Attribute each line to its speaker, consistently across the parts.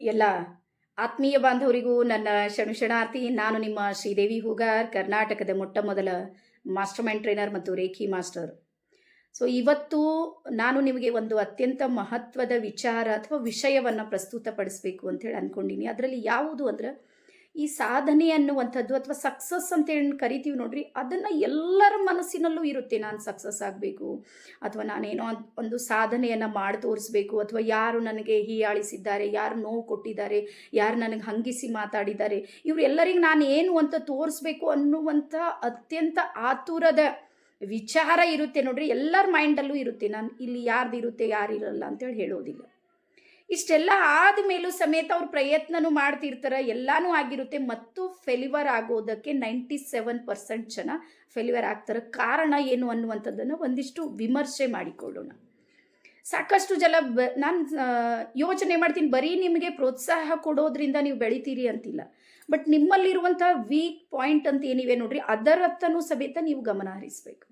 Speaker 1: ಎಲ್ಲ ಆತ್ಮೀಯ ಬಾಂಧವರಿಗೂ ನನ್ನ ಶರಣಾರ್ಥಿ ನಾನು ನಿಮ್ಮ ಶ್ರೀದೇವಿ ಹೂಗಾರ್, ಕರ್ನಾಟಕದ ಮೊಟ್ಟ ಮೊದಲ ಮಾಸ್ಟರ್ ಮೈಂಡ್ ಟ್ರೈನರ್ ಮತ್ತು ರೇಖಿ ಮಾಸ್ಟರ್. ಸೊ ಇವತ್ತು ನಾನು ನಿಮಗೆ ಒಂದು ಅತ್ಯಂತ ಮಹತ್ವದ ವಿಚಾರ ಅಥವಾ ವಿಷಯವನ್ನು ಪ್ರಸ್ತುತಪಡಿಸಬೇಕು ಅಂತೇಳಿ ಅಂದ್ಕೊಂಡಿನಿ ಅದರಲ್ಲಿ ಯಾವುದು ಅಂದ್ರೆ ಈ ಸಾಧನೆ ಅನ್ನುವಂಥದ್ದು ಅಥವಾ ಸಕ್ಸಸ್ ಅಂತೇಳಿ ಕರಿತೀವಿ ನೋಡ್ರಿ, ಅದನ್ನು ಎಲ್ಲರ ಮನಸ್ಸಿನಲ್ಲೂ ಇರುತ್ತೆ ನಾನು ಸಕ್ಸಸ್ ಆಗಬೇಕು, ಅಥವಾ ನಾನೇನೋ ಒಂದ್- ಸಾಧನೆಯನ್ನು ಮಾಡಿ ತೋರಿಸ್ಬೇಕು, ಅಥವಾ ಯಾರು ನನಗೆ ಹೀಯಾಳಿಸಿದ್ದಾರೆ, ಯಾರು ನೋವು ಕೊಟ್ಟಿದ್ದಾರೆ, ಯಾರು ನನಗೆ ಹಂಗಿಸಿ ಮಾತಾಡಿದ್ದಾರೆ ಇವರೆಲ್ಲರಿಗೆ ನಾನು ಏನು ಅಂತ ತೋರಿಸ್ಬೇಕು ಅನ್ನುವಂಥ ಅತ್ಯಂತ ಆತುರದ ವಿಚಾರ ಇರುತ್ತೆ ನೋಡ್ರಿ, ಎಲ್ಲರ ಮೈಂಡಲ್ಲೂ ಇರುತ್ತೆ, ನಾನು ಇಲ್ಲಿ ಯಾರ್ದು ಇರುತ್ತೆ ಯಾರಿರಲ್ಲ ಅಂತೇಳಿ ಹೇಳೋದಿಲ್ಲ. ಇಷ್ಟೆಲ್ಲ ಆದ ಮೇಲೂ ಸಮೇತ ಅವ್ರು ಪ್ರಯತ್ನನೂ ಮಾಡ್ತಿರ್ತಾರೆ, ಎಲ್ಲನೂ ಆಗಿರುತ್ತೆ. ಮತ್ತು ಫೆಲಿವರ್ ಆಗೋದಕ್ಕೆ ನೈಂಟಿ ಸೆವೆನ್ ಪರ್ಸೆಂಟ್ ಜನ ಫೆಲಿವರ್ ಆಗ್ತಾರೆ. ಕಾರಣ ಏನು ಅನ್ನುವಂಥದ್ದನ್ನು ಒಂದಿಷ್ಟು ವಿಮರ್ಶೆ ಮಾಡಿಕೊಳ್ಳೋಣ. ಸಾಕಷ್ಟು ಜನ ಬ, ನಾನು ಯೋಚನೆ ಮಾಡ್ತೀನಿ. ಬರೀ ನಿಮಗೆ ಪ್ರೋತ್ಸಾಹ ಕೊಡೋದ್ರಿಂದ ನೀವು ಬೆಳಿತೀರಿ ಅಂತಿಲ್ಲ. ಬಟ್ ನಿಮ್ಮಲ್ಲಿರುವಂಥ ವೀಕ್ ಪಾಯಿಂಟ್ ಅಂತ ಏನಿವೆ ನೋಡ್ರಿ, ಅದರತ್ತನೂ ಸಮೇತ ನೀವು ಗಮನ ಹರಿಸ್ಬೇಕು.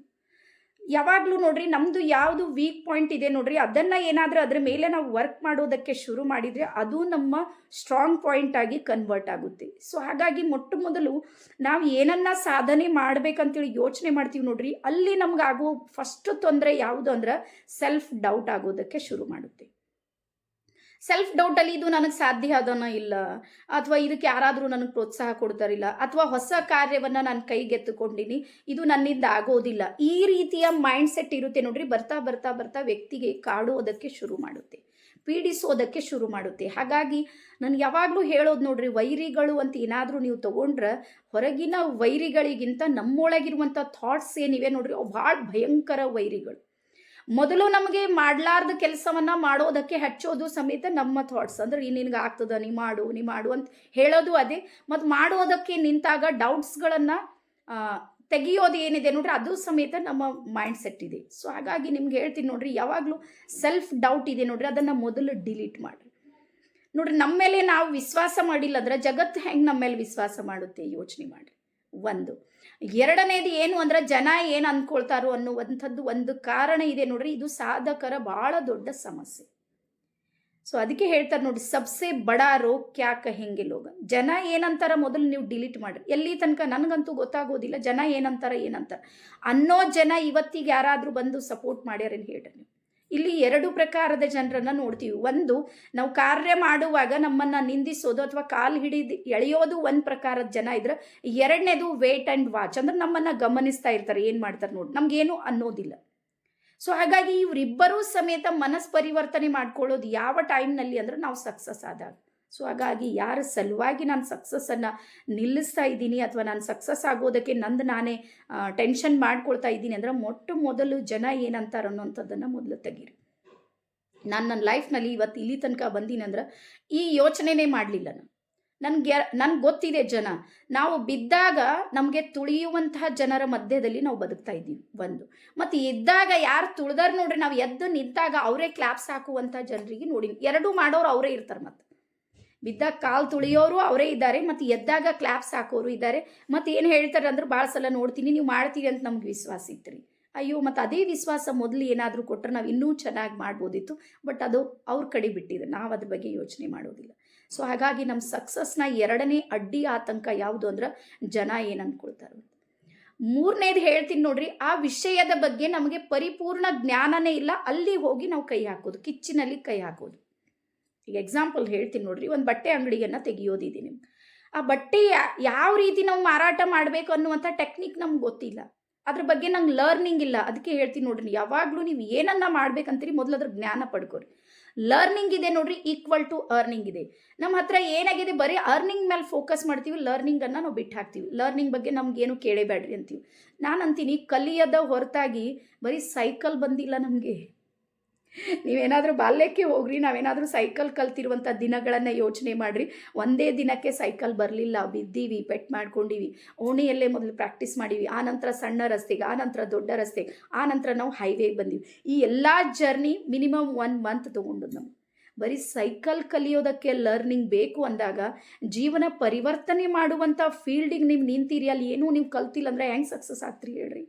Speaker 1: ಯಾವಾಗಲೂ ನೋಡ್ರಿ ನಮ್ಮದು ಯಾವುದು ವೀಕ್ ಪಾಯಿಂಟ್ ಇದೆ ನೋಡ್ರಿ, ಅದನ್ನು ಏನಾದರೂ ಅದ್ರ ಮೇಲೆ ನಾವು ವರ್ಕ್ ಮಾಡೋದಕ್ಕೆ ಶುರು ಮಾಡಿದರೆ ಅದು ನಮ್ಮ ಸ್ಟ್ರಾಂಗ್ ಪಾಯಿಂಟ್ ಆಗಿ ಕನ್ವರ್ಟ್ ಆಗುತ್ತೆ. ಸೊ ಹಾಗಾಗಿ ಮೊಟ್ಟ ಮೊದಲು ನಾವು ಏನನ್ನ ಸಾಧನೆ ಮಾಡ್ಬೇಕಂತೇಳಿ ಯೋಚನೆ ಮಾಡ್ತೀವಿ ನೋಡ್ರಿ, ಅಲ್ಲಿ ನಮ್ಗೆ ಆಗೋ ಫಸ್ಟ್ ತೊಂದರೆ ಯಾವುದು ಅಂದ್ರೆ ಸೆಲ್ಫ್ ಡೌಟ್ ಆಗೋದಕ್ಕೆ ಶುರು ಮಾಡುತ್ತೆ. ಸೆಲ್ಫ್ ಡೌಟಲ್ಲಿ ಇದು ನನಗೆ ಸಾಧ್ಯ ಅದನ್ನ ಇಲ್ಲ. ಅಥವಾ ಇದಕ್ಕೆ ಯಾರಾದರೂ ನನಗೆ ಪ್ರೋತ್ಸಾಹ ಕೊಡ್ತಾರಿಲ್ಲ. ಅಥವಾ ಹೊಸ ಕಾರ್ಯವನ್ನು ನಾನು ಕೈಗೆತ್ತುಕೊಂಡಿನಿ. ಇದು ನನ್ನಿಂದ ಆಗೋದಿಲ್ಲ. ಈ ರೀತಿಯ ಮೈಂಡ್ ಸೆಟ್ ಇರುತ್ತೆ ನೋಡ್ರಿ. ಬರ್ತಾ ಬರ್ತಾ ಬರ್ತಾ ವ್ಯಕ್ತಿಗೆ ಕಾಡುವುದಕ್ಕೆ ಶುರು ಮಾಡುತ್ತೆ. ಪೀಡಿಸೋದಕ್ಕೆ ಶುರು ಮಾಡುತ್ತೆ. ಹಾಗಾಗಿ ನಾನು ಯಾವಾಗಲೂ ಹೇಳೋದು ನೋಡ್ರಿ, ವೈರಿಗಳು ಅಂತ ಏನಾದರೂ ನೀವು ತಗೊಂಡ್ರೆ ಹೊರಗಿನ ವೈರಿಗಳಿಗಿಂತ ನಮ್ಮೊಳಗಿರುವಂಥ ಥಾಟ್ಸ್ ಏನಿವೆ ನೋಡ್ರಿ, ಅವು ಭಾಳ ಭಯಂಕರ ವೈರಿಗಳು. ಮೊದಲು ನಮಗೆ ಮಾಡಲಾರ್ದ ಕೆಲಸವನ್ನ ಮಾಡೋದಕ್ಕೆ ಹಚ್ಚೋದು ಸಮೇತ ನಮ್ಮ ಥಾಟ್ಸ್ ಅಂದ್ರೆ ಈ ನಿನಗೆ ಆಗ್ತದ, ನೀ ಮಾಡು ನೀ ಮಾಡು ಅಂತ ಹೇಳೋದು ಅದೇ. ಮತ್ತು ಮಾಡೋದಕ್ಕೆ ನಿಂತಾಗ ಡೌಟ್ಸ್ಗಳನ್ನು ತೆಗೆಯೋದು ಏನಿದೆ ನೋಡ್ರಿ, ಅದು ಸಮೇತ ನಮ್ಮ ಮೈಂಡ್ ಸೆಟ್ ಇದೆ. ಸೊ ಹಾಗಾಗಿ ನಿಮ್ಗೆ ಹೇಳ್ತೀನಿ ನೋಡ್ರಿ, ಯಾವಾಗಲೂ ಸೆಲ್ಫ್ ಡೌಟ್ ಇದೆ ನೋಡ್ರಿ, ಅದನ್ನು ಮೊದಲು ಡಿಲೀಟ್ ಮಾಡಿರಿ. ನೋಡ್ರಿ ನಮ್ಮ ಮೇಲೆ ನಾವು ವಿಶ್ವಾಸ ಮಾಡಿಲ್ಲ ಅಂದ್ರೆ ಜಗತ್ತು ಹೆಂಗೆ ನಮ್ಮ ಮೇಲೆ ವಿಶ್ವಾಸ ಮಾಡುತ್ತೆ? ಯೋಚನೆ ಮಾಡಿ ಒಂದು. ಎರಡನೇದು ಏನು ಅಂದ್ರೆ ಜನ ಏನು ಅಂದ್ಕೊಳ್ತಾರೋ ಅನ್ನುವಂಥದ್ದು ಒಂದು ಕಾರಣ ಇದೆ ನೋಡ್ರಿ. ಇದು ಸಾಧಕರ ಬಹಳ ದೊಡ್ಡ ಸಮಸ್ಯೆ. ಸೊ ಅದಕ್ಕೆ ಹೇಳ್ತಾರೆ ನೋಡಿ ಸಬ್ಸೆ ಬಡ ರೋಗ ಕ್ಯಾ ಕಹೆಂಗೆ ಲೋಗ? ಜನ ಏನಂತಾರ ಮೊದಲು ನೀವು ಡಿಲೀಟ್ ಮಾಡಿ ಎಲ್ಲಿ ತನಕ ನನಗಂತೂ ಗೊತ್ತಾಗೋದಿಲ್ಲ, ಜನ ಏನಂತಾರ ಏನಂತಾರ. ಅನ್ನೋ ಜನ ಇವತ್ತಿಗೆ ಯಾರಾದರೂ ಬಂದು ಸಪೋರ್ಟ್ ಮಾಡ್ಯಾರೇನು ಹೇಳ್ರಿ ನೀವು? ಇಲ್ಲಿ ಎರಡು ಪ್ರಕಾರದ ಜನರನ್ನು ನೋಡ್ತೀವಿ. ಒಂದು, ನಾವು ಕಾರ್ಯ ಮಾಡುವಾಗ ನಮ್ಮನ್ನ ನಿಂದಿಸೋದು ಅಥವಾ ಕಾಲು ಹಿಡಿದು ಎಳೆಯೋದು ಒಂದು ಪ್ರಕಾರದ ಜನ ಇದ್ರೆ, ಎರಡನೇದು ವೇಟ್ ಆ್ಯಂಡ್ ವಾಚ್ ಅಂದ್ರೆ ನಮ್ಮನ್ನ ಗಮನಿಸ್ತಾ ಇರ್ತಾರೆ, ಏನು ಮಾಡ್ತಾರೆ ನೋಡಿ, ನಮ್ಗೇನು ಅನ್ನೋದಿಲ್ಲ. ಸೊ ಹಾಗಾಗಿ ಇವರಿಬ್ಬರೂ ಸಮೇತ ಮನಸ್ ಪರಿವರ್ತನೆ ಮಾಡ್ಕೊಳ್ಳೋದು ಯಾವ ಟೈಮ್ನಲ್ಲಿ ಅಂದ್ರೆ ನಾವು ಸಕ್ಸಸ್ ಆದಾಗ. ಸೊ ಹಾಗಾಗಿ ಯಾರ ಸಲುವಾಗಿ ನಾನು ಸಕ್ಸಸ್ಸನ್ನು ನಿಲ್ಲಿಸ್ತಾ ಇದ್ದೀನಿ ಅಥವಾ ನಾನು ಸಕ್ಸಸ್ ಆಗೋದಕ್ಕೆ ನಂದು ನಾನೇ ಟೆನ್ಷನ್ ಮಾಡ್ಕೊಳ್ತಾ ಇದ್ದೀನಿ ಅಂದ್ರೆ ಮೊಟ್ಟ ಮೊದಲು ಜನ ಏನಂತಾರೆ ಅನ್ನೋಂಥದ್ದನ್ನು ಮೊದಲು ತೆಗೀರಿ. ನಾನು ನನ್ನ ಲೈಫ್ನಲ್ಲಿ ಇವತ್ತು ಇಲ್ಲಿ ತನಕ ಬಂದೀನಿ ಅಂದ್ರೆ ಈ ಯೋಚನೆನೇ ಮಾಡಲಿಲ್ಲ ನಾನು. ನನಗೆ ನನಗೆ ಗೊತ್ತಿದೆ ಜನ. ನಾವು ಬಿದ್ದಾಗ ನಮಗೆ ತುಳಿಯುವಂತಹ ಜನರ ಮಧ್ಯದಲ್ಲಿ ನಾವು ಬದುಕ್ತಾ ಇದ್ದೀವಿ, ಒಂದು. ಮತ್ತು ಇದ್ದಾಗ ಯಾರು ತುಳಿದಾರ ನೋಡ್ರಿ, ನಾವು ಎದ್ದು ನಿಂತಾಗ ಅವರೇ ಕ್ಲಾಪ್ಸ್ ಹಾಕುವಂಥ ಜನರಿಗೆ ನೋಡಿ ಎರಡೂ ಮಾಡೋರು ಅವರೇ ಇರ್ತಾರೆ ಮತ್ತು. ಬಿದ್ದಾಗ ಕಾಲು ತುಳಿಯೋರು ಅವರೇ ಇದ್ದಾರೆ, ಮತ್ತು ಎದ್ದಾಗ ಕ್ಲಾಪ್ಸ್ ಹಾಕೋರು ಇದ್ದಾರೆ. ಮತ್ತು ಏನು ಹೇಳ್ತಾರೆ ಅಂದ್ರೆ ಭಾಳ ಸಲ ನೋಡ್ತೀನಿ, ನೀವು ಮಾಡ್ತೀರಿ ಅಂತ ನಮ್ಗೆ ವಿಶ್ವಾಸ ಇತ್ತು ರೀ ಅಯ್ಯೋ, ಮತ್ತು ಅದೇ ವಿಶ್ವಾಸ ಮೊದಲು ಏನಾದರೂ ಕೊಟ್ಟರೆ ನಾವು ಇನ್ನೂ ಚೆನ್ನಾಗಿ ಮಾಡ್ಬೋದಿತ್ತು, ಬಟ್ ಅದು ಅವ್ರ ಕಡೆ ಬಿಟ್ಟಿದೆ, ನಾವು ಅದ್ರ ಬಗ್ಗೆ ಯೋಚನೆ ಮಾಡೋದಿಲ್ಲ. ಸೊ ಹಾಗಾಗಿ ನಮ್ಮ ಸಕ್ಸಸ್ನ ಎರಡನೇ ಅಡ್ಡಿ ಆತಂಕ ಯಾವುದು ಅಂದ್ರೆ ಜನ ಏನು ಅಂದ್ಕೊಳ್ತಾರೆ ಮೂರನೇದು ಹೇಳ್ತೀನಿ ನೋಡ್ರಿ, ಆ ವಿಷಯದ ಬಗ್ಗೆ ನಮಗೆ ಪರಿಪೂರ್ಣ ಜ್ಞಾನನೇ ಇಲ್ಲ, ಅಲ್ಲಿ ಹೋಗಿ ನಾವು ಕೈ ಹಾಕೋದು, ಕಿಚ್ಚಿನಲ್ಲಿ ಕೈ ಹಾಕೋದು. ಈಗ ಎಕ್ಸಾಂಪಲ್ ಹೇಳ್ತೀನಿ ನೋಡ್ರಿ. ಒಂದು ಬಟ್ಟೆ ಅಂಗಡಿಯನ್ನು ತೆಗೆಯೋದಿದ್ದೀನಿ. ಆ ಬಟ್ಟೆ ಯಾವ ರೀತಿ ನಾವು ಮಾರಾಟ ಮಾಡಬೇಕು ಅನ್ನುವಂಥ ಟೆಕ್ನಿಕ್ ನಮ್ಗೆ ಗೊತ್ತಿಲ್ಲ. ಅದ್ರ ಬಗ್ಗೆ ನಂಗೆ ಲರ್ನಿಂಗ್ ಇಲ್ಲ. ಅದಕ್ಕೆ ಹೇಳ್ತೀನಿ ನೋಡ್ರಿ. ಯಾವಾಗಲೂ ನೀವು ಏನನ್ನ ಮಾಡ್ಬೇಕಂತೀರಿ, ಮೊದಲು ಅದ್ರ ಜ್ಞಾನ ಪಡ್ಕೊರಿ. ಲರ್ನಿಂಗ್ ಇದೆ ನೋಡ್ರಿ ಈಕ್ವಲ್ ಟು ಅರ್ನಿಂಗ್ ಇದೆ. ನಮ್ಮ ಹತ್ರ ಏನಾಗಿದೆ, ಬರೀ ಅರ್ನಿಂಗ್ ಮೇಲೆ ಫೋಕಸ್ ಮಾಡ್ತೀವಿ ಲರ್ನಿಂಗನ್ನು ನಾವು ಬಿಟ್ಟು ಹಾಕ್ತೀವಿ. ಲರ್ನಿಂಗ್ ಬಗ್ಗೆ ನಮಗೇನು ಕೇಳೇಬೇಡ್ರಿ ಅಂತೀವಿ. ನಾನು ಅಂತೀನಿ, ಕಲಿಯದ ಹೊರತಾಗಿ ಬರೀ ಸೈಕಲ್ ಬಂದಿಲ್ಲ ನಮಗೆ. ನೀವೇನಾದರೂ ಬಾಲ್ಯಕ್ಕೆ ಹೋಗ್ರಿ, ನಾವೇನಾದರೂ ಸೈಕಲ್ ಕಲ್ತಿರುವಂಥ ದಿನಗಳನ್ನು ಯೋಚನೆ ಮಾಡಿರಿ. ಒಂದೇ ದಿನಕ್ಕೆ ಸೈಕಲ್ ಬರಲಿಲ್ಲ, ಬಿದ್ದೀವಿ, ಪೆಟ್ ಮಾಡ್ಕೊಂಡಿವಿ, ಓಣಿಯಲ್ಲೇ ಮೊದಲು ಪ್ರಾಕ್ಟೀಸ್ ಮಾಡೀವಿ, ಆ ನಂತರ ಸಣ್ಣ ರಸ್ತೆಗೆ, ಆ ನಂತರ ದೊಡ್ಡ ರಸ್ತೆಗೆ, ಆ ನಂತರ ನಾವು ಹೈವೇಗೆ ಬಂದೀವಿ. ಈ ಎಲ್ಲ ಜರ್ನಿ ಮಿನಿಮಮ್ ಒನ್ ಮಂತ್ ತೊಗೊಂಡು ನಾವು. ಬರೀ ಸೈಕಲ್ ಕಲಿಯೋದಕ್ಕೆ ಲರ್ನಿಂಗ್ ಬೇಕು ಅಂದಾಗ, ಜೀವನ ಪರಿವರ್ತನೆ ಮಾಡುವಂಥ ಫೀಲ್ಡಿಗೆ ನೀವು ನಿಂತೀರಿ, ಅಲ್ಲಿ ಏನೂ ನೀವು ಕಲ್ತಿಲ್ಲ ಅಂದರೆ ಹೆಂಗೆ ಸಕ್ಸಸ್ ಆಗ್ತೀರಿ ಹೇಳ್ರಿ.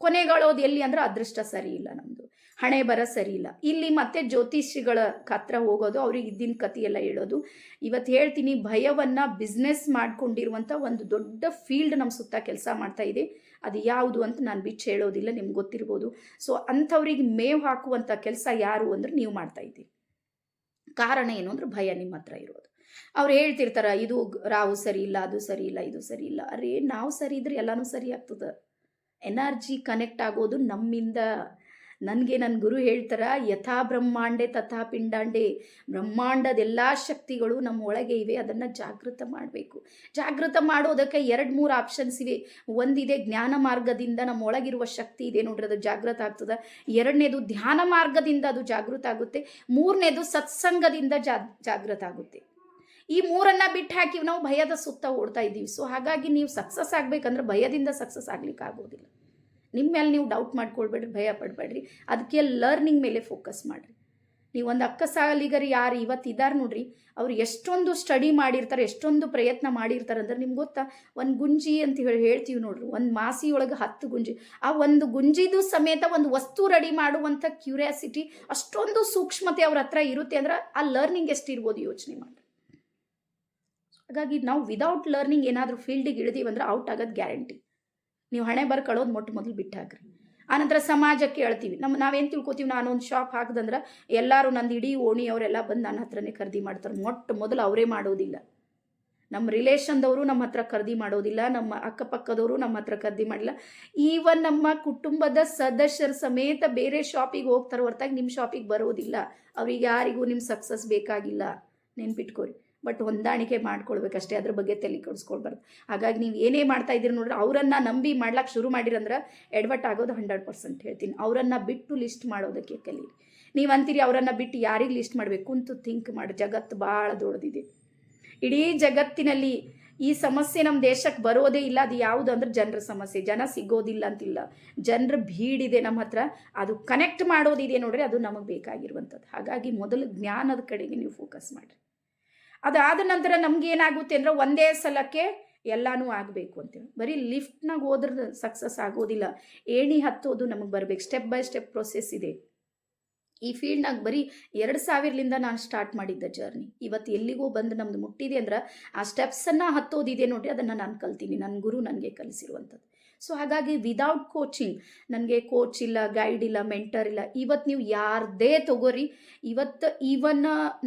Speaker 1: ಕೊನೆಗಳೋದು ಎಲ್ಲಿ ಅಂದ್ರೆ ಅದೃಷ್ಟ ಸರಿ ಇಲ್ಲ ನಮ್ಮದು ಹಣೆ ಬರ ಸರಿ ಇಲ್ಲ. ಇಲ್ಲಿ ಮತ್ತೆ ಜ್ಯೋತಿಷಿಗಳ ಹತ್ರ ಹೋಗೋದು, ಅವ್ರಿಗೆ ಇದ್ದಿನ ಕಥೆಯೆಲ್ಲ ಹೇಳೋದು. ಇವತ್ತು ಹೇಳ್ತೀನಿ, ಭಯವನ್ನು ಬಿಸ್ನೆಸ್ ಮಾಡ್ಕೊಂಡಿರುವಂಥ ಒಂದು ದೊಡ್ಡ ಫೀಲ್ಡ್ ನಮ್ಮ ಸುತ್ತ ಕೆಲಸ ಮಾಡ್ತಾ ಇದೆ. ಅದು ಯಾವುದು ಅಂತ ನಾನು ಬಿಚ್ಚು ಹೇಳೋದಿಲ್ಲ, ನಿಮ್ಗೆ ಗೊತ್ತಿರ್ಬೋದು. ಸೊ ಅಂಥವ್ರಿಗೆ ಮೇವು ಹಾಕುವಂಥ ಕೆಲಸ ಯಾರು ಅಂದ್ರೆ ನೀವು ಮಾಡ್ತಾ ಇದ್ದೀರಿ. ಕಾರಣ ಏನು ಅಂದ್ರೆ ಭಯ ನಿಮ್ಮ ಹತ್ರ ಇರೋದು. ಅವ್ರು ಹೇಳ್ತಿರ್ತಾರ, ಇದು ರಾವು ಸರಿ ಇಲ್ಲ, ಅದು ಸರಿ ಇಲ್ಲ, ಇದು ಸರಿ ಇಲ್ಲ. ಅರೇ, ನಾವು ಸರಿ ಇದ್ರೆ ಎಲ್ಲನೂ ಸರಿ ಆಗ್ತದೆ. ಎನರ್ಜಿ ಕನೆಕ್ಟ್ ಆಗೋದು ನಮ್ಮಿಂದ ನನಗೆ ನನ್ನ ಗುರು ಹೇಳ್ತಾರ, ಯಥಾ ಬ್ರಹ್ಮಾಂಡೆ ತಥಾ ಪಿಂಡಾಂಡೆ. ಬ್ರಹ್ಮಾಂಡದ ಎಲ್ಲ ಶಕ್ತಿಗಳು ನಮ್ಮ ಒಳಗೆ ಇವೆ, ಅದನ್ನು ಜಾಗೃತ ಮಾಡಬೇಕು. ಜಾಗೃತ ಮಾಡೋದಕ್ಕೆ ಎರಡು ಮೂರು ಆಪ್ಷನ್ಸ್ ಇವೆ. ಒಂದಿದೆ ಜ್ಞಾನ ಮಾರ್ಗದಿಂದ ನಮ್ಮ ಒಳಗಿರುವ ಶಕ್ತಿ ಇದೆ ನೋಡ್ರಿ, ಅದು ಜಾಗೃತ ಆಗ್ತದೆ. ಎರಡನೇದು ಧ್ಯಾನ ಮಾರ್ಗದಿಂದ ಅದು ಜಾಗೃತ ಆಗುತ್ತೆ. ಮೂರನೇದು ಸತ್ಸಂಗದಿಂದ ಜಾ, ಜಾಗೃತ ಆಗುತ್ತೆ. ಈ ಮೂರನ್ನ ಬಿಟ್ಟು ಹಾಕಿ ನಾವು ಭಯದ ಸುತ್ತ ಓಡ್ತಾ ಇದ್ದೀವಿ. ಸೊ ಹಾಗಾಗಿ ನೀವು ಸಕ್ಸಸ್ ಆಗ್ಬೇಕಂದ್ರೆ ಭಯದಿಂದ ಸಕ್ಸಸ್ ಆಗ್ಲಿಕ್ಕೆ ಆಗೋದಿಲ್ಲ. ನಿಮ್ಮ ಮೇಲೆ ನೀವು ಡೌಟ್ ಮಾಡ್ಕೊಳ್ಬೇಡ್ರಿ, ಭಯ ಪಡಬೇಡ್ರಿ. ಅದಕ್ಕೆ ಲರ್ನಿಂಗ್ ಮೇಲೆ ಫೋಕಸ್ ಮಾಡಿರಿ. ನೀವು ಒಂದು ಅಕ್ಕ ಸಾಲಿಗರು ಯಾರು ಇವತ್ತು ಇದ್ದಾರೆ ನೋಡ್ರಿ, ಅವ್ರು ಎಷ್ಟೊಂದು ಸ್ಟಡಿ ಮಾಡಿರ್ತಾರೆ, ಎಷ್ಟೊಂದು ಪ್ರಯತ್ನ ಮಾಡಿರ್ತಾರೆ ಅಂದ್ರೆ ನಿಮ್ಗೆ ಗೊತ್ತಾ? ಒಂದು ಗುಂಜಿ ಅಂತ ಹೇಳಿ ಹೇಳ್ತೀವಿ ನೋಡ್ರಿ, ಒಂದು ಮಾಸಿ ಒಳಗೆ ಹತ್ತು ಗುಂಜಿ. ಆ ಒಂದು ಗುಂಜಿದು ಸಮೇತ ಒಂದು ವಸ್ತು ರೆಡಿ ಮಾಡುವಂಥ ಕ್ಯೂರಿಯಾಸಿಟಿ ಅಷ್ಟೊಂದು ಸೂಕ್ಷ್ಮತೆ ಅವ್ರ ಹತ್ರ ಇರುತ್ತೆ ಅಂದ್ರೆ ಆ ಲರ್ನಿಂಗ್ ಎಷ್ಟಿರ್ಬೋದು ಯೋಚನೆ ಮಾಡಿ ಹಾಗಾಗಿ ನಾವು ವಿದೌಟ್ ಲರ್ನಿಂಗ್ ಏನಾದರೂ ಫೀಲ್ಡಿಗೆ ಇಳಿದೀವಿ ಅಂದ್ರೆ ಔಟ್ ಆಗೋದು ಗ್ಯಾರಂಟಿ ನೀವು ಹಣೆ ಬರ್ಕೊಳ್ಳೋದು ಮೊಟ್ಟ ಮೊದಲು ಬಿಟ್ಟು ಹಾಕ್ರಿ. ಆನಂತರ ಸಮಾಜಕ್ಕೆ ಹೇಳ್ತೀವಿ. ನಮ್ಮ ನಾವೇನು ತಿಳ್ಕೊತೀವಿ? ನಾನು ಒಂದು ಶಾಪ್ ಹಾಕ್ದಂದ್ರೆ ಎಲ್ಲರೂ ನಂದು ಇಡೀ ಓಣಿ ಅವರೆಲ್ಲ ಬಂದು ನನ್ನ ಹತ್ರನೇ ಖರೀದಿ ಮಾಡ್ತಾರೆ. ಮೊಟ್ಟ ಮೊದಲು ಅವರೇ ಮಾಡೋದಿಲ್ಲ. ನಮ್ಮ ರಿಲೇಷನ್ದವರು ನಮ್ಮ ಹತ್ರ ಖರೀದಿ ಮಾಡೋದಿಲ್ಲ. ನಮ್ಮ ಅಕ್ಕಪಕ್ಕದವರು ನಮ್ಮ ಹತ್ರ ಖರೀದಿ ಮಾಡಿಲ್ಲ. ಈವನ್ ನಮ್ಮ ಕುಟುಂಬದ ಸದಸ್ಯರ ಸಮೇತ ಬೇರೆ ಶಾಪಿಗೆ ಹೋಗ್ತಾರೆ ಹೊರತಾಗಿ ನಿಮ್ಮ ಶಾಪಿಗೆ ಬರೋದಿಲ್ಲ. ಅವ್ರಿಗೆ ಯಾರಿಗೂ ನಿಮ್ಮ ಸಕ್ಸಸ್ ಬೇಕಾಗಿಲ್ಲ. ನೆನ್ಪಿಟ್ಕೋರಿ. ಬಟ್ ಹೊಂದಾಣಿಕೆ ಮಾಡ್ಕೊಳ್ಬೇಕಷ್ಟೇ, ಅದ್ರ ಬಗ್ಗೆ ತಲೆ ಕೆಡಿಸ್ಕೊಳ್ಬಾರ್ದು. ಹಾಗಾಗಿ ನೀವು ಏನೇ ಮಾಡ್ತಾ ಇದ್ದೀರಿ ನೋಡ್ರಿ, ಅವರನ್ನು ನಂಬಿ ಮಾಡ್ಲಿಕ್ಕೆ ಶುರು ಮಾಡಿರಂದ್ರೆ ಎಡ್ವಟ್ ಆಗೋದು ಹಂಡ್ರೆಡ್ ಪರ್ಸೆಂಟ್ ಹೇಳ್ತೀನಿ. ಅವರನ್ನು ಬಿಟ್ಟು ಲಿಸ್ಟ್ ಮಾಡೋದಕ್ಕೆ ಕಲೀರಿ. ನೀವು ಅಂತೀರಿ ಅವರನ್ನು ಬಿಟ್ಟು ಯಾರಿಗೆ ಲಿಸ್ಟ್ ಮಾಡಬೇಕು ಕುಂತು ಥಿಂಕ್ ಮಾಡಿ ಜಗತ್ತು ಭಾಳ ದೊಡ್ಡದಿದೆ. ಇಡೀ ಜಗತ್ತಿನಲ್ಲಿ ಈ ಸಮಸ್ಯೆ ನಮ್ಮ ದೇಶಕ್ಕೆ ಬರೋದೇ ಇಲ್ಲ, ಅದು ಯಾವುದು ಅಂದ್ರೆ ಜನರ ಸಮಸ್ಯೆ. ಜನ ಸಿಗೋದಿಲ್ಲ ಅಂತಿಲ್ಲ. ಜನರ ಭೀಡಿದೆ ನಮ್ಮ ಹತ್ರ, ಅದು ಕನೆಕ್ಟ್ ಮಾಡೋದಿದೆ ನೋಡ್ರಿ, ಅದು ನಮಗೆ ಬೇಕಾಗಿರುವಂಥದ್ದು ಹಾಗಾಗಿ ಮೊದಲು ಜ್ಞಾನದ ಕಡೆಗೆ ನೀವು ಫೋಕಸ್ ಮಾಡಿರಿ. ಅದಾದ ನಂತರ ನಮ್ಗೆ ಏನಾಗುತ್ತೆ ಅಂದ್ರೆ ಒಂದೇ ಸಲಕ್ಕೆ ಎಲ್ಲನೂ ಆಗಬೇಕು ಅಂತೇಳಿ ಬರೀ ಲಿಫ್ಟ್ನಾಗ ಹೋದ್ರೆ ಸಕ್ಸಸ್ ಆಗೋದಿಲ್ಲ. ಏಣಿ ಹತ್ತೋದು ನಮಗೆ ಬರಬೇಕು. ಸ್ಟೆಪ್ ಬೈ ಸ್ಟೆಪ್ ಪ್ರೊಸೆಸ್ ಇದೆ. ಈ ಫೀಲ್ಡ್ನಾಗ ಬರೀ ಎರಡು ಸಾವಿರಲಿಂದ ನಾನು ಸ್ಟಾರ್ಟ್ ಮಾಡಿದ್ದ ಜರ್ನಿ ಇವತ್ತು ಎಲ್ಲಿಗೂ ಬಂದು ನಮ್ದು ಮುಟ್ಟಿದೆ ಅಂದ್ರೆ ಆ ಸ್ಟೆಪ್ಸನ್ನು ಹತ್ತೋದಿದೆ ನೋಡ್ರಿ, ಅದನ್ನು ನಾನು ಕಲ್ತೀನಿ. ನನ್ನ ಗುರು ನನಗೆ ಕಲಿಸಿರುವಂಥದ್ದು. ಸೊ ಹಾಗಾಗಿ ವಿದೌಟ್ ಕೋಚಿಂಗ್ ನನಗೆ ಕೋಚ್ ಇಲ್ಲ ಗೈಡ್ ಇಲ್ಲ ಮೆಂಟರ್ ಇಲ್ಲ, ಇವತ್ತು ನೀವು ಯಾರದೇ ತಗೋರಿ, ಇವತ್ತು ಈವನ್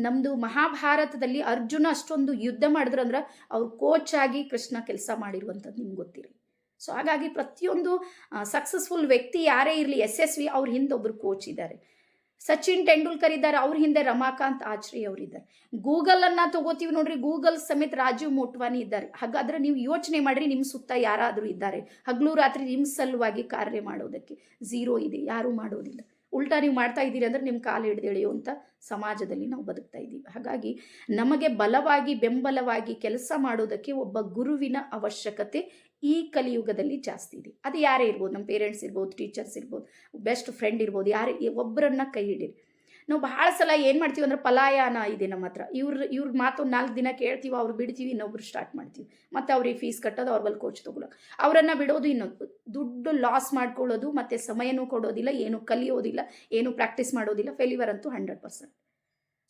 Speaker 1: ನಮ್ಮದು ಮಹಾಭಾರತದಲ್ಲಿ ಅರ್ಜುನ ಅಷ್ಟೊಂದು ಯುದ್ಧ ಮಾಡಿದ್ರಂದ್ರೆ ಅವ್ರು ಕೋಚ್ ಆಗಿ ಕೃಷ್ಣ ಕೆಲಸ ಮಾಡಿರುವಂಥದ್ದು ನಿಮ್ಗೆ ಗೊತ್ತಿರಿ. ಸೊ ಹಾಗಾಗಿ ಪ್ರತಿಯೊಂದು ಸಕ್ಸಸ್ಫುಲ್ ವ್ಯಕ್ತಿ ಯಾರೇ ಇರಲಿ ಯಶಸ್ವಿ ಅವ್ರ ಹಿಂದೆ ಒಬ್ಬರು ಕೋಚ್ ಇದ್ದಾರೆ ಸಚಿನ್ ತೆಂಡೂಲ್ಕರ್ ಇದ್ದಾರೆ, ಅವ್ರ ಹಿಂದೆ ರಮಾಕಾಂತ್ ಆಚ್ರಿ ಅವರಿದ್ದಾರೆ. ಗೂಗಲನ್ನು ತಗೋತೀವಿ ನೋಡ್ರಿ ಗೂಗಲ್ ಸಮೇತ ರಾಜೀವ್ ಮೋಟ್ವಾನಿ ಇದ್ದಾರೆ. ಹಾಗಾದ್ರೆ ನೀವು ಯೋಚನೆ ಮಾಡಿರಿ ನಿಮ್ಮ ಸುತ್ತ ಯಾರಾದರೂ ಇದ್ದಾರೆ. ಹಗಲು ರಾತ್ರಿ ನಿಮ್ಮ ಸಲುವಾಗಿ ಕಾರ್ಯ ಮಾಡೋದಕ್ಕೆ. ಝೀರೋ ಇದೆ, ಯಾರೂ ಮಾಡೋದಿಲ್ಲ. ಉಲ್ಟಾ ನೀವು ಮಾಡ್ತಾ ಇದ್ದೀರಿ ಅಂದ್ರೆ ನಿಮ್ಮ ಕಾಲು ಹಿಡಿದೆಳೆಯುವಂಥ ಸಮಾಜದಲ್ಲಿ ನಾವು ಬದುಕ್ತಾ ಇದ್ದೀವಿ. ಹಾಗಾಗಿ ನಮಗೆ ಬಲವಾಗಿ, ಬೆಂಬಲವಾಗಿ ಕೆಲಸ ಮಾಡೋದಕ್ಕೆ ಒಬ್ಬ ಗುರುವಿನ ಅವಶ್ಯಕತೆ ಈ ಕಲಿಯುಗದಲ್ಲಿ ಜಾಸ್ತಿ ಇದೆ. ಅದು ಯಾರೇ ಇರ್ಬೋದು, ನಮ್ಮ ಪೇರೆಂಟ್ಸ್ ಇರ್ಬೋದು ಟೀಚರ್ಸ್ ಇರ್ಬೋದು ಬೆಸ್ಟ್ ಫ್ರೆಂಡ್ ಇರ್ಬೋದು, ಯಾರೇ, ಒಬ್ಬರನ್ನ ಕೈ ಹಿಡೀರಿ ನಾವು ಭಾಳ ಸಲ ಏನು ಮಾಡ್ತೀವಿ ಅಂದ್ರೆ ಪಲಾಯನ ಇದೆ ನಮ್ಮ ಹತ್ರ. ಇವ್ರ ಇವ್ರ ಮಾತು ನಾಲ್ಕು ದಿನ ಕೇಳ್ತೀವಿ, ಅವ್ರು ಬಿಡ್ತೀವಿ, ಇನ್ನೊಬ್ರು ಸ್ಟಾರ್ಟ್ ಮಾಡ್ತೀವಿ. ಮತ್ತು ಅವ್ರಿಗೆ ಫೀಸ್ ಕಟ್ಟೋದು, ಅವ್ರ ಬಲ್ಲಿ ಕೋಚ್ ತೊಗೊಳಕ್ಕೆ ಅವರನ್ನು ಬಿಡೋದು ಇನ್ನೊಂದು ದುಡ್ಡು ಲಾಸ್ ಮಾಡ್ಕೊಳ್ಳೋದು, ಮತ್ತು ಸಮಯನೂ ಕೊಡೋದಿಲ್ಲ, ಏನು ಕಲಿಯೋದಿಲ್ಲ, ಏನು ಪ್ರಾಕ್ಟೀಸ್ ಮಾಡೋದಿಲ್ಲ ಫೇಲ್ಯೂರ್ ಅಂತೂ ಹಂಡ್ರೆಡ್ ಪರ್ಸೆಂಟ್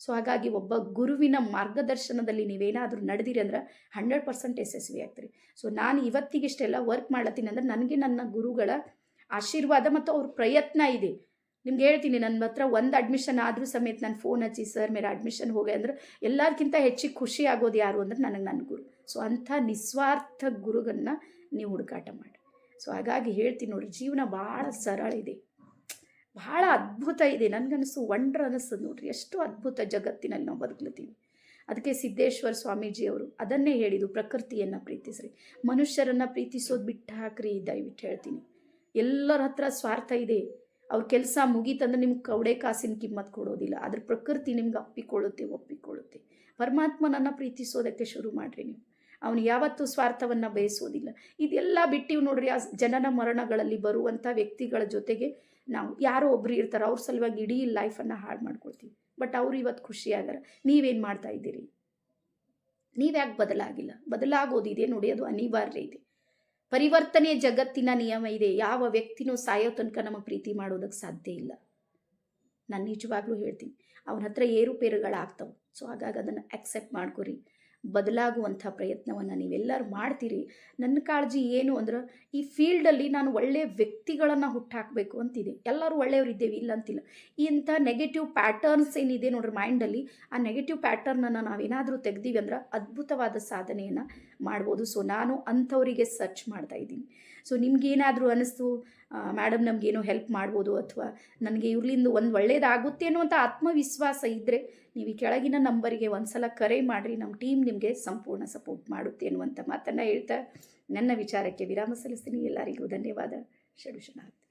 Speaker 1: ಸೊ ಹಾಗಾಗಿ ಒಬ್ಬ ಗುರುವಿನ ಮಾರ್ಗದರ್ಶನದಲ್ಲಿ ನೀವೇನಾದರೂ ನಡೆದಿರಿ ಅಂದ್ರೆ ಹಂಡ್ರೆಡ್ ಪರ್ಸೆಂಟ್ ಯಶಸ್ವಿ ಆಗ್ತೀರಿ. ಸೊ ನಾನು ಇವತ್ತಿಗಿಷ್ಟೆಲ್ಲ ವರ್ಕ್ ಮಾಡ್ಲತ್ತೀನಿ ಅಂದ್ರೆ ನನಗೆ ನನ್ನ ಗುರುಗಳ ಆಶೀರ್ವಾದ ಮತ್ತು ಅವ್ರ ಪ್ರಯತ್ನ ಇದೆ. ನಿಮ್ಗೆ ಹೇಳ್ತೀನಿ ನನ್ನ ಹತ್ರ ಒಂದು ಅಡ್ಮಿಷನ್ ಆದರೂ ಸಮೇತ ನಾನು ಫೋನ್ ಹಚ್ಚಿ, ಸರ್, ಮೇರೆ ಅಡ್ಮಿಷನ್ ಹೋಗಿ, ಅಂದ್ರೆ ಎಲ್ಲರಿಗಿಂತ ಹೆಚ್ಚಿಗೆ ಖುಷಿ ಆಗೋದು ಯಾರು ಅಂದ್ರೆ ನನಗೆ ನನ್ನ ಗುರು. ಸೊ ಅಂಥ ನಿಸ್ವಾರ್ಥ ಗುರುಗಳನ್ನ ನೀವು ಹುಡುಕಾಟ ಮಾಡಿ ಸೊ ಹಾಗಾಗಿ ಹೇಳ್ತೀನಿ ನೋಡಿ ಜೀವನ ಭಾಳ ಸರಳ ಇದೆ. ಭಾಳ ಅದ್ಭುತ ಇದೆ. ನನಗನ್ನಿಸು ವಂಡ್ರ್ ಅನ್ನಿಸ್ತದೆ ನೋಡ್ರಿ, ಎಷ್ಟು ಅದ್ಭುತ ಜಗತ್ತಿನಲ್ಲಿ ನಾವು ಬದುಕ್ಲತ್ತೀವಿ. ಅದಕ್ಕೆ ಸಿದ್ದೇಶ್ವರ ಸ್ವಾಮೀಜಿಯವರು ಅದನ್ನೇ ಹೇಳಿದ್ದು, ಪ್ರಕೃತಿಯನ್ನು ಪ್ರೀತಿಸ್ರಿ. ಮನುಷ್ಯರನ್ನು ಪ್ರೀತಿಸೋದು ಬಿಟ್ಟು ಹಾಕ್ರಿ, ದಯವಿಟ್ಟು ಹೇಳ್ತೀನಿ. ಎಲ್ಲರ ಹತ್ರ ಸ್ವಾರ್ಥ ಇದೆ. ಅವ್ರ ಕೆಲಸ ಮುಗೀತಂದ್ರೆ ನಿಮ್ಗೆ ಕವಡೆ ಕಾಸಿನ ಕಿಮ್ಮತ್ತು ಕೊಡೋದಿಲ್ಲ. ಅದ್ರ ಪ್ರಕೃತಿ ನಿಮ್ಗೆ ಅಪ್ಪಿಕೊಳ್ಳುತ್ತೆ, ಒಪ್ಪಿಕೊಳ್ಳುತ್ತೆ. ಪರಮಾತ್ಮನನ್ನು ಪ್ರೀತಿಸೋದಕ್ಕೆ ಶುರು ಮಾಡಿರಿ ನೀವು. ಅವನು ಯಾವತ್ತೂ ಸ್ವಾರ್ಥವನ್ನು ಬಯಸೋದಿಲ್ಲ. ಇದೆಲ್ಲ ಬಿಟ್ಟಿವು ನೋಡ್ರಿ, ಆ ಜನನ ಮರಣಗಳಲ್ಲಿ ಬರುವಂಥ ವ್ಯಕ್ತಿಗಳ ಜೊತೆಗೆ ನಾವು ಯಾರೋ ಒಬ್ರು ಇರ್ತಾರೋ, ಅವ್ರ ಸಲುವಾಗಿ ಇಡೀ ಲೈಫನ್ನು ಹಾಳು ಮಾಡ್ಕೊಳ್ತೀವಿ. ಬಟ್ ಅವ್ರು ಇವತ್ತು ಖುಷಿಯಾಗಾರ ನೀವೇನು ಮಾಡ್ತಾ ಇದ್ದೀರಿ? ನೀವ್ಯಾಕೆ ಬದಲಾಗಿಲ್ಲ. ಬದಲಾಗೋದಿದೆ ನೋಡಿ, ಅದು ಅನಿವಾರ್ಯ ಇದೆ. ಪರಿವರ್ತನೆಯ ಜಗತ್ತಿನ ನಿಯಮ ಇದೆ. ಯಾವ ವ್ಯಕ್ತಿನೂ ಸಾಯೋ ತನಕ ನಮಗೆ ಪ್ರೀತಿ ಮಾಡೋದಕ್ಕೆ ಸಾಧ್ಯ ಇಲ್ಲ. ನಾನು ನಿಜವಾಗ್ಲೂ ಹೇಳ್ತೀನಿ. ಅವನ ಹತ್ರ ಏರುಪೇರುಗಳಾಗ್ತವೆ. ಸೊ ಹಾಗಾಗಿ ಅದನ್ನು ಆಕ್ಸೆಪ್ಟ್ ಮಾಡ್ಕೊರಿ. ಬದಲಾಗುವಂಥ ಪ್ರಯತ್ನವನ್ನು ನೀವೆಲ್ಲರೂ ಮಾಡ್ತೀರಿ. ನನ್ನ ಕಾಳಜಿ ಏನು ಅಂದ್ರೆ, ಈ ಫೀಲ್ಡಲ್ಲಿ ನಾನು ಒಳ್ಳೆಯ ವ್ಯಕ್ತಿಗಳನ್ನು ಹುಟ್ಟಾಕಬೇಕು ಅಂತಿದೆ. ಎಲ್ಲರೂ ಒಳ್ಳೆಯವರಿದ್ದೇವೆ ಇಲ್ಲ ಅಂತಿಲ್ಲ. ಇಂಥ ನೆಗೆಟಿವ್ ಪ್ಯಾಟರ್ನ್ಸ್ ಏನಿದೆ ನೋಡ್ರಿ ಮೈಂಡಲ್ಲಿ ಆ ನೆಗೆಟಿವ್ ಪ್ಯಾಟರ್ನನ್ನು ನಾವೇನಾದರೂ ತೆಗ್ದೀವಿ ಅಂದ್ರೆ ಅದ್ಭುತವಾದ ಸಾಧನೆಯನ್ನು ಮಾಡ್ಬೋದು. ಸೊ ನಾನು ಅಂಥವರಿಗೆ ಸರ್ಚ್ ಮಾಡ್ತಾ ಇದ್ದೀನಿ. ಸೊ ನಿಮಗೇನಾದರೂ ಅನ್ನಿಸ್ತು ಮೇಡಮ್ ನಮಗೇನೋ ಹೆಲ್ಪ್ ಮಾಡ್ಬೋದು ಅಥವಾ ನನಗೆ ಇವ್ರಲಿಂದ ಒಂದು ಒಳ್ಳೇದಾಗುತ್ತೆ ಅನ್ನುವಂಥ ಆತ್ಮವಿಶ್ವಾಸ ಇದ್ದರೆ ನೀವು ಈ ಕೆಳಗಿನ ನಂಬರಿಗೆ ಒಂದು ಸಲ ಕರೆ ಮಾಡಿರಿ. ನಮ್ಮ ಟೀಮ್ ನಿಮಗೆ ಸಂಪೂರ್ಣ ಸಪೋರ್ಟ್ ಮಾಡುತ್ತೆ ಅನ್ನುವಂಥ ಮಾತನ್ನು ಹೇಳ್ತಾ ನನ್ನ ವಿಚಾರಕ್ಕೆ ವಿರಾಮ ಸಲ್ಲಿಸ್ತೀನಿ. ಎಲ್ಲರಿಗೂ ಧನ್ಯವಾದ. ಶಡುಶನಾರ್ಥ